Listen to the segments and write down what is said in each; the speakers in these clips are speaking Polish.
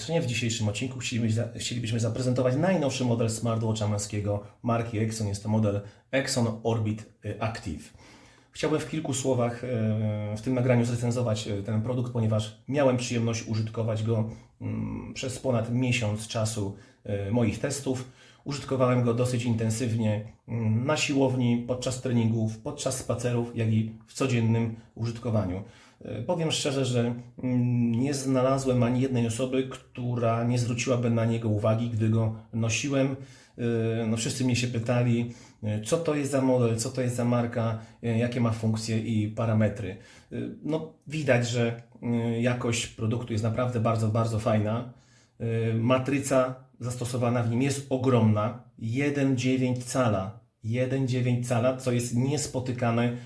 serdecznie. W dzisiejszym odcinku chcielibyśmy, chcielibyśmy zaprezentować najnowszy model smartwatcha męskiego marki Exxon. Jest to model Exxon Orbit y, Active. Chciałbym w kilku słowach e, w tym nagraniu zrecenzować e, ten produkt, ponieważ miałem przyjemność użytkować go mm, przez ponad miesiąc czasu e, moich testów. Użytkowałem go dosyć intensywnie mm, na siłowni, podczas treningów, podczas spacerów, jak i w codziennym użytkowaniu. Powiem szczerze, że mm, nie znalazłem ani jednej osoby, która nie zwróciłaby na niego uwagi, gdy go nosiłem. E, No, wszyscy mnie się pytali, e, co to jest za model, co to jest za marka, e, jakie ma funkcje i parametry. No, widać, że jakość produktu jest naprawdę bardzo, bardzo fajna. Matryca zastosowana w nim jest ogromna, 1,9 cala. 1,9 cala, co jest niespotykane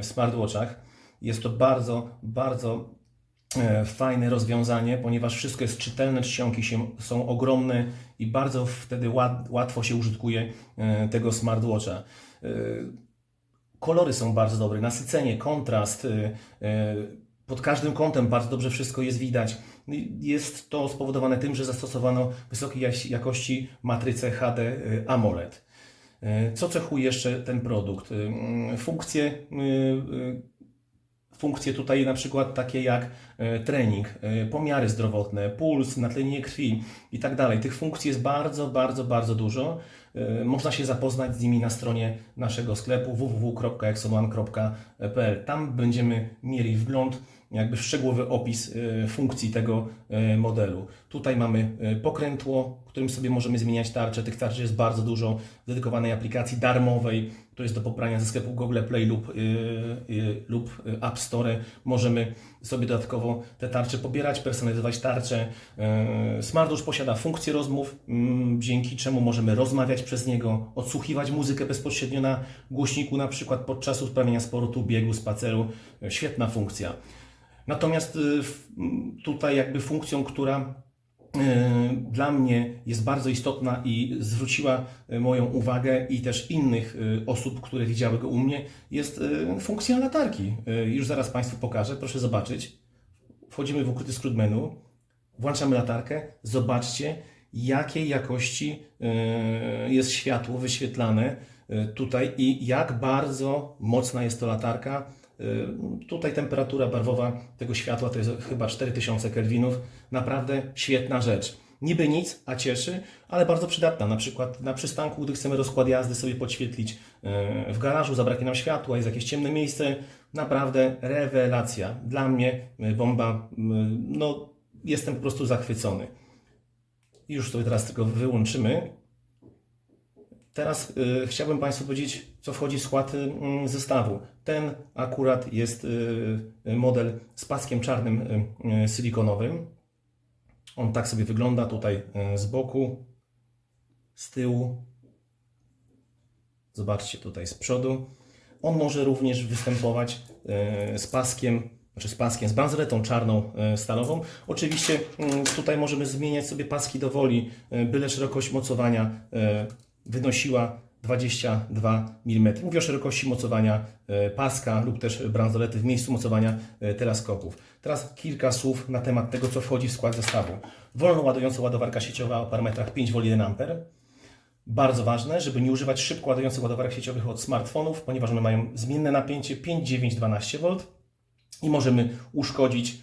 w smartwatchach. Jest to bardzo, bardzo fajne rozwiązanie, ponieważ wszystko jest czytelne, czcionki się, są ogromne i bardzo wtedy łat, łatwo się użytkuje e, tego smartwatcha. E, Kolory są bardzo dobre, nasycenie, kontrast, e, e, pod każdym kątem bardzo dobrze wszystko jest widać. Jest to spowodowane tym, że zastosowano wysokiej jakości matrycę HD e, AMOLED. E, Co cechuje jeszcze ten produkt? E, Funkcje e, e, funkcje tutaj na przykład takie jak e, trening, e, pomiary zdrowotne, puls, natlenienie krwi i tak dalej. Tych funkcji jest bardzo, bardzo, bardzo dużo. E, Można się zapoznać z nimi na stronie naszego sklepu www.exonone.pl. Tam będziemy mieli wgląd, jakby szczegółowy opis e, funkcji tego e, modelu. Tutaj mamy e, pokrętło, którym sobie możemy zmieniać tarcze. Tych tarczy jest bardzo dużo w dedykowanej aplikacji darmowej, to jest do pobrania ze sklepu Google Play lub, lub App Store. Możemy sobie dodatkowo te tarcze pobierać, personalizować tarcze. Smartwatch posiada funkcję rozmów, mm, dzięki czemu możemy rozmawiać przez niego, odsłuchiwać muzykę bezpośrednio na głośniku, na przykład podczas uprawiania sportu, biegu, spaceru. Świetna funkcja. Natomiast y, tutaj jakby funkcją, która y, dla mnie jest bardzo istotna i zwróciła y, moją uwagę i też innych osób, które widziały go u mnie, jest funkcja latarki. Już zaraz Państwu pokażę, proszę zobaczyć. Wchodzimy w ukryty skrót menu, włączamy latarkę, zobaczcie jakiej jakości jest światło wyświetlane tutaj i jak bardzo mocna jest to latarka. Y, Tutaj temperatura barwowa tego światła to jest chyba 4000 kelwinów. Naprawdę świetna rzecz. Niby nic, a cieszy, ale bardzo przydatna. Na przykład na przystanku, gdy chcemy rozkład jazdy sobie podświetlić, y, w garażu zabraknie nam światła, jest jakieś ciemne miejsce. Naprawdę rewelacja. Dla mnie y, bomba, no jestem po prostu zachwycony. Już sobie teraz tylko wyłączymy. Teraz chciałbym Państwu powiedzieć, co wchodzi w skład y, zestawu. Ten akurat jest y, y, model z paskiem czarnym silikonowym. On tak sobie wygląda tutaj z boku, z tyłu. Zobaczcie tutaj z przodu. On może również występować z paskiem, znaczy z paskiem, z bransoletą czarną stalową. Oczywiście y, tutaj możemy zmieniać sobie paski do woli, byle szerokość mocowania wynosiła 22 mm. Mówię o szerokości mocowania e, paska lub też bransolety w miejscu mocowania e, teleskopów. Teraz kilka słów na temat tego, co wchodzi w skład zestawu. Wolno ładująca ładowarka sieciowa o parametrach 5V1 A. Bardzo ważne, żeby nie używać szybko ładujących ładowarek sieciowych od smartfonów, ponieważ one mają zmienne napięcie 5, 9, 12 V i możemy uszkodzić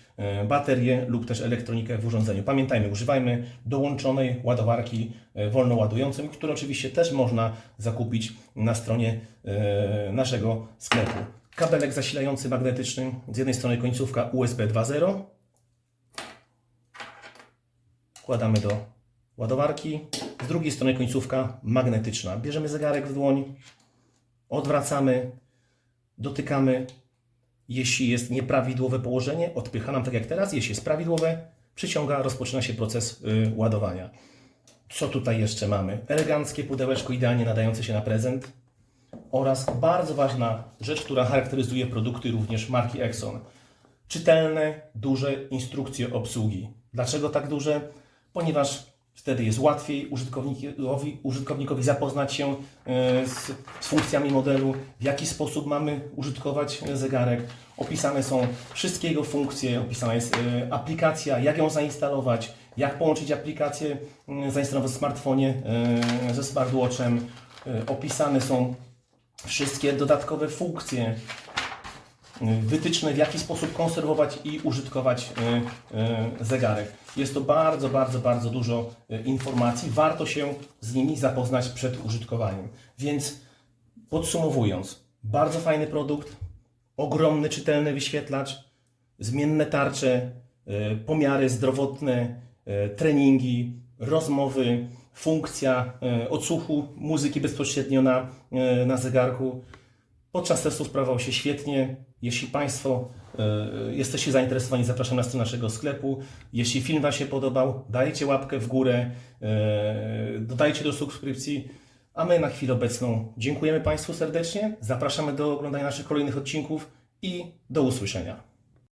baterię lub też elektronikę w urządzeniu. Pamiętajmy, używajmy dołączonej ładowarki e, wolno ładującej, oczywiście też można zakupić na stronie e, naszego sklepu. Kabelek zasilający magnetyczny, z jednej strony końcówka USB 2.0, wkładamy do ładowarki, z drugiej strony końcówka magnetyczna. Bierzemy zegarek w dłoń, odwracamy, dotykamy, jeśli jest nieprawidłowe położenie, odpycha nam tak jak teraz. Jeśli jest prawidłowe, przyciąga, rozpoczyna się proces y, ładowania. Co tutaj jeszcze mamy? Eleganckie pudełeczko, idealnie nadające się na prezent. Oraz bardzo ważna rzecz, która charakteryzuje produkty również marki Exxon. Czytelne, duże instrukcje obsługi. Dlaczego tak duże? Ponieważ wtedy jest łatwiej użytkownikowi, użytkownikowi zapoznać się e, z, z funkcjami modelu, w jaki sposób mamy użytkować e, zegarek. Opisane są wszystkie jego funkcje, opisana jest e, aplikacja, jak ją zainstalować, jak połączyć aplikację mm, zainstalowaną w smartfonie ze smartwatchem. Opisane są wszystkie dodatkowe funkcje, wytyczne w jaki sposób konserwować i użytkować e, e, zegarek. Jest to bardzo, bardzo, bardzo dużo e, informacji. Warto się z nimi zapoznać przed użytkowaniem. Więc podsumowując, bardzo fajny produkt, ogromny czytelny wyświetlacz, zmienne tarcze, pomiary zdrowotne, treningi, rozmowy, funkcja odsłuchu muzyki bezpośrednio na, na zegarku. Podczas testu sprawował się świetnie. Jeśli Państwo e, jesteście zainteresowani, zapraszam na stronę naszego sklepu. Jeśli film Wam się podobał, dajcie łapkę w górę, e, dodajcie do subskrypcji. A my na chwilę obecną dziękujemy Państwu serdecznie, zapraszamy do oglądania naszych kolejnych odcinków i do usłyszenia.